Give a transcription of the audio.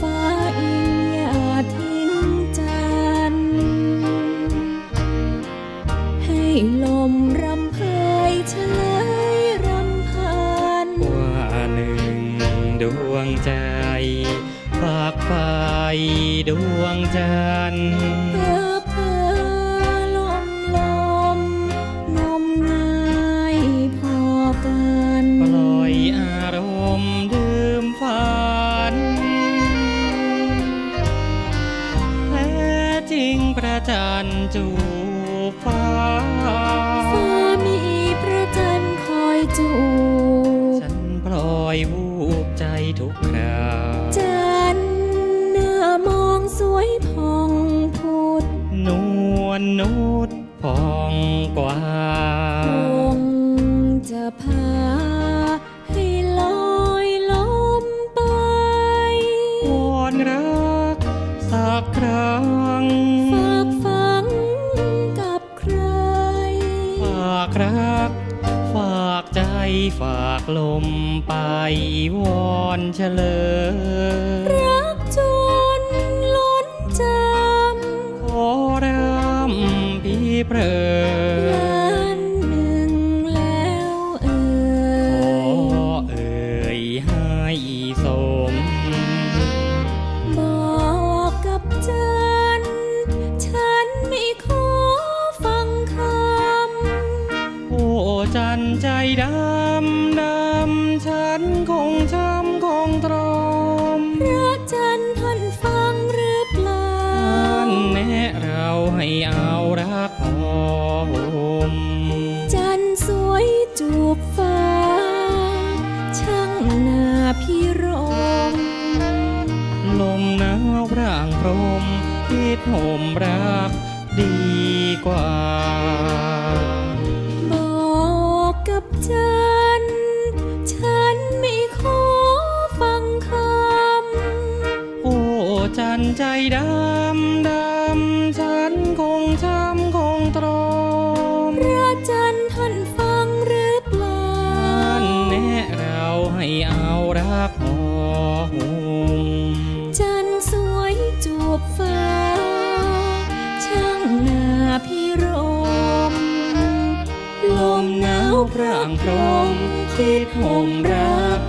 ฟ้าอิงอย่าทิ้งจันทร์ให้ลมรำเพยเฉลยรำพัน ว่าหนึ่งดวงใจ ฝากไฟดวงจันทร์เพ้อเพ้อลมลมงมงายพอกัน ปล่อยอารมณ์ดื่มฝัน จันทร์จูบฟ้า ฟ้ามีพระจันทร์คอยจูบ ฉันปล่อยวูบใจทุกคราจันทร์เนื้อมองสวยผ่องพุดนวลนุดพองกว่าากรัก ฝากใจฝากลมไปวอนเฉลยรักจนล้นจขอรำพี่เปรำอ จันใจดำดำฉันคงช้ำคงตรอมำพระจันทร์ท่านฟังหรือเปล่าท่านแนะเราให้เอารักหอมจันทร์สวยจูบฟ้า ช่างน่าพิรม ลมหนาวร่างพรมคิดห่มรักดีกว่า ใจดำดำฉันคงช้ำคงตรอมำพระจันทร์ท่านฟังหรือเปล่าท่านแนะเราให้เอารักหอมจันทร์สวยจูบฟ้า ช่างน่าพิรม ลมหนาวพร่างพรมคิดห่มรัก